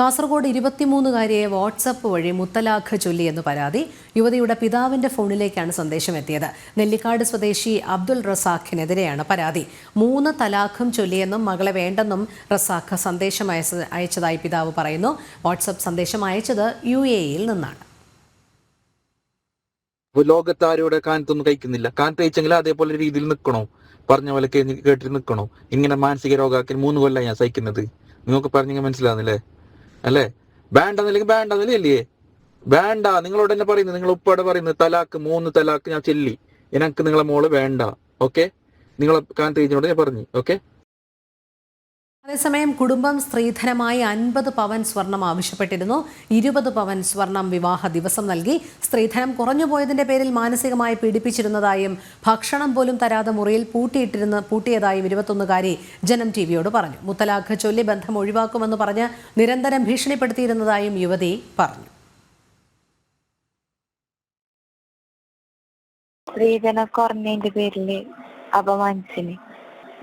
Kasaragod ഇരുപത്തിമൂന്നുകാരിയെ WhatsApp വഴി മുത്തലാഖ് ചൊല്ലിയെന്ന് പരാതി യുവതിയുടെ പിതാവിന്റെ ഫോണിലേക്കാണ് സന്ദേശം എത്തിയത് നെല്ലിക്കാട് സ്വദേശി അബ്ദുൾ റസാഖിനെതിരെയാണ് പരാതി. മൂന്ന് തലാഖും ചൊല്ലിയെന്നും മകളെ വേണ്ടെന്നും റസാഖ് സന്ദേശം അയച്ചതായി പിതാവ് പറയുന്നു. വാട്സപ്പ് സന്ദേശം അയച്ചത് യു നിന്നാണ്. ലോകത്ത് കാനത്തൊന്നും കഴിക്കുന്നില്ല. അതേപോലെ രീതിയിൽ നിൽക്കണോ പറഞ്ഞ പോലെ കേട്ട് കേട്ടിട്ട് നിൽക്കണോ ഇങ്ങനെ മാനസിക രോഗാക്കി മൂന്ന് കൊല്ലം ഞാൻ സഹിക്കുന്നത്. നിങ്ങൾക്ക് പറഞ്ഞെങ്കിൽ മനസ്സിലാവുന്നില്ലേ? അല്ലേ? വേണ്ടെന്നില്ലെങ്കിൽ വേണ്ടെന്നില്ല ഇല്ലേ വേണ്ട നിങ്ങളോട് തന്നെ പറയുന്നത് നിങ്ങൾ ഉപ്പടെ പറയുന്നത് തലാക്ക് മൂന്ന് തലാക്ക് ഞാൻ ചെല്ലി. എനിക്ക് നിങ്ങളെ മോൾ വേണ്ട ഓക്കെ? നിങ്ങളെ കാൻ തേജിനോട് ഞാൻ പറഞ്ഞു ഓക്കെ? അതേസമയം കുടുംബം സ്ത്രീധനമായി അൻപത് പവൻ സ്വർണം ആവശ്യപ്പെട്ടിരുന്നു. ഇരുപത് പവൻ സ്വർണം വിവാഹ ദിവസം നൽകി. സ്ത്രീധനം കുറഞ്ഞു പോയതിന്റെ പേരിൽ മാനസികമായി പീഡിപ്പിച്ചിരുന്നതായും ഭക്ഷണം പോലും തരാതെ മുറിയിൽ പൂട്ടിയിട്ടിരുന്ന പൂട്ടിയതായും ഇരുപത്തൊന്നുകാരി ജനം ടി വിയോട് പറഞ്ഞു. മുത്തലാഖ് ചൊല്ലി ബന്ധം ഒഴിവാക്കുമെന്ന് പറഞ്ഞ് നിരന്തരം ഭീഷണിപ്പെടുത്തിയിരുന്നതായും യുവതി പറഞ്ഞു. സ്ത്രീധനം കുറഞ്ഞതിന്റെ പേരിൽ അപമാനിച്ചിന്.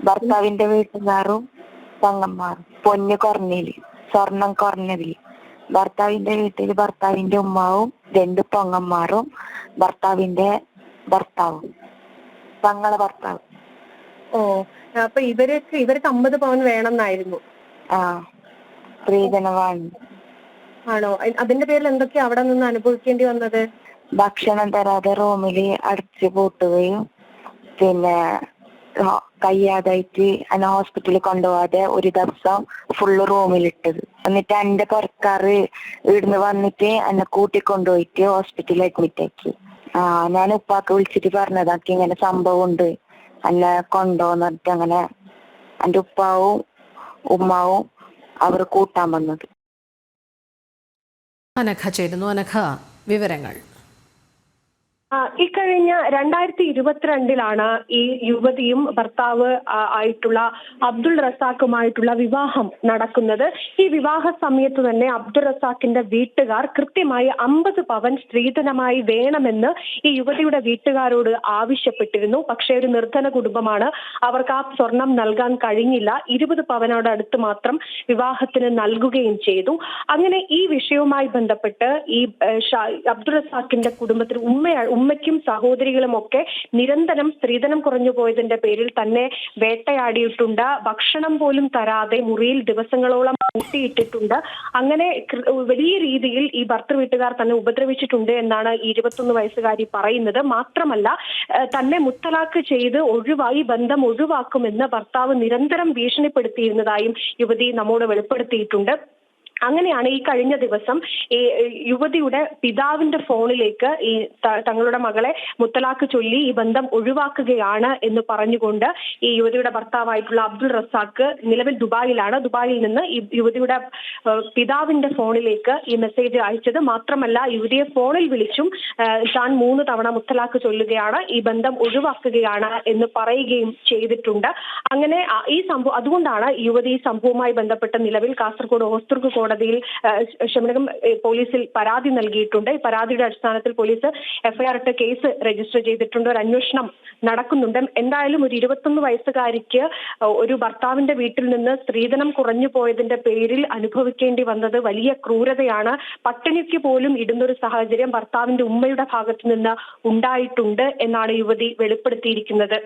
ഭർത്താവിന്റെ വീട്ടുകാരും പെങ്ങന്മാരും പൊന്ന് കുറഞ്ഞിൽ സ്വർണം കുറഞ്ഞതിൽ ഭർത്താവിന്റെ വീട്ടിൽ ഭർത്താവിന്റെ ഉമ്മാവും രണ്ട് പൊങ്ങന്മാരും ഭർത്താവിന്റെ ഭർത്താവും. തങ്ങളെ ഭർത്താവ്. ഓ അപ്പൊ ഇവരൊക്കെ ഇവർക്ക് അമ്പത് പവൻ വേണമെന്നായിരുന്നു. ആ സ്ത്രീധനമാണ് ആണോ? അതിന്റെ പേരിൽ എന്തൊക്കെയാ അവിടെ നിന്ന് അനുഭവിക്കേണ്ടി വന്നത്? ഭക്ഷണം തരാതെ റൂമിൽ അടച്ചു പൂട്ടുകയും പിന്നെ കയ്യാതായിട്ട് എന്നെ ഹോസ്പിറ്റലിൽ കൊണ്ടുപോകാതെ ഒരു ദിവസം ഫുള്ള് റൂമിലിട്ടത് എന്നിട്ട് എന്റെ പുറക്കാർ ഇവിടുന്ന് വന്നിട്ട് എന്നെ കൂട്ടിക്കൊണ്ടുപോയിട്ട് ഹോസ്പിറ്റലിൽ അഡ്മിറ്റ് ആക്കി. ആ ഞാൻ ഉപ്പാക്ക് വിളിച്ചിട്ട് പറഞ്ഞതാക്കി ഇങ്ങനെ സംഭവം ഉണ്ട് എന്നെ കൊണ്ടുപോന്നിട്ട് അങ്ങനെ എന്റെ ഉപ്പാവും ഉമ്മാവും അവർ കൂട്ടാൻ വന്നത്. അനഘ ചേരുന്നു അനഘ വിവരങ്ങൾ. ഇക്കഴിഞ്ഞ രണ്ടായിരത്തി ഇരുപത്തിരണ്ടിലാണ് ഈ യുവതിയും ഭർത്താവ് ആയിട്ടുള്ള അബ്ദുൾ റസാഖുമായിട്ടുള്ള വിവാഹം നടക്കുന്നത്. ഈ വിവാഹ സമയത്ത് തന്നെ അബ്ദുൾ റസാഖിന്റെ വീട്ടുകാർ കൃത്യമായി അമ്പത് പവൻ സ്ത്രീധനമായി വേണമെന്ന് ഈ യുവതിയുടെ വീട്ടുകാരോട് ആവശ്യപ്പെട്ടിരുന്നു. പക്ഷേ ഒരു നിർധന കുടുംബമാണ്. അവർക്ക് ആ സ്വർണം നൽകാൻ കഴിഞ്ഞില്ല. ഇരുപത് പവനോട് അടുത്ത് മാത്രം വിവാഹത്തിന് നൽകുകയും ചെയ്തു. അങ്ങനെ ഈ വിഷയവുമായി ബന്ധപ്പെട്ട് ഈ അബ്ദുൾ റസാഖിന്റെ കുടുംബത്തിൽ ഉമ്മ ഉമ്മയ്ക്കും സഹോദരികളും ഒക്കെ നിരന്തരം സ്ത്രീധനം കുറഞ്ഞു പോയതിന്റെ പേരിൽ തന്നെ വേട്ടയാടിയിട്ടുണ്ട്. ഭക്ഷണം പോലും തരാതെ മുറിയിൽ ദിവസങ്ങളോളം പൂട്ടിയിട്ടിട്ടുണ്ട്. അങ്ങനെ വലിയ രീതിയിൽ ഈ ഭർത്തൃ വീട്ടുകാർ തന്നെ ഉപദ്രവിച്ചിട്ടുണ്ട് എന്നാണ് ഇരുപത്തൊന്ന് വയസ്സുകാരി പറയുന്നത്. മാത്രമല്ല തന്നെ മുത്തലാക്ക് ചെയ്ത് ഒഴിവായി ബന്ധം ഒഴിവാക്കുമെന്ന് ഭർത്താവ് നിരന്തരം ഭീഷണിപ്പെടുത്തിയിരുന്നതായും യുവതി നമ്മോട് വെളിപ്പെടുത്തിയിട്ടുണ്ട്. അങ്ങനെയാണ് ഈ കഴിഞ്ഞ ദിവസം ഈ യുവതിയുടെ പിതാവിന്റെ ഫോണിലേക്ക് ഈ തങ്ങളുടെ മകളെ മുത്തലാഖ് ചൊല്ലി ഈ ബന്ധം ഒഴിവാക്കുകയാണ് എന്ന് പറഞ്ഞുകൊണ്ട് ഈ യുവതിയുടെ ഭർത്താവായിട്ടുള്ള അബ്ദുൾ റസാഖ് നിലവിൽ ദുബായിലാണ്. ദുബായിൽ നിന്ന് ഈ യുവതിയുടെ പിതാവിന്റെ ഫോണിലേക്ക് ഈ മെസ്സേജ് അയച്ചത്. മാത്രമല്ല യുവതിയെ ഫോണിൽ വിളിച്ചും താൻ മൂന്ന് തവണ മുത്തലാഖ് ചൊല്ലുകയാണ് ഈ ബന്ധം ഒഴിവാക്കുകയാണ് എന്ന് പറയുകയും ചെയ്തിട്ടുണ്ട്. അങ്ങനെ ഈ സംഭവം അതുകൊണ്ടാണ് യുവതി സംഭവവുമായി ബന്ധപ്പെട്ട് നിലവിൽ കാസർഗോഡ് ഓസ്തുർഗ് കോടതിയിൽ ക്ഷമനകം പോലീസിൽ പരാതി നൽകിയിട്ടുണ്ട്. ഈ പരാതിയുടെ അടിസ്ഥാനത്തിൽ പോലീസ് എഫ്ഐആർ ഇട്ട് കേസ് രജിസ്റ്റർ ചെയ്തിട്ടുണ്ട്. ഒരു അന്വേഷണം നടക്കുന്നുണ്ട്. എന്തായാലും ഒരു ഇരുപത്തൊന്ന് വയസ്സുകാരിക്ക് ഒരു ഭർത്താവിന്റെ വീട്ടിൽ നിന്ന് സ്ത്രീധനം കുറഞ്ഞു പോയതിന്റെ പേരിൽ അനുഭവിക്കേണ്ടി വന്നത് വലിയ ക്രൂരതയാണ്. പട്ടിണിക്ക് പോലും ഇടുന്നൊരു സാഹചര്യം ഭർത്താവിന്റെ ഉമ്മയുടെ ഭാഗത്ത് നിന്ന് ഉണ്ടായിട്ടുണ്ട് എന്നാണ് യുവതി വെളിപ്പെടുത്തിയിരിക്കുന്നത്.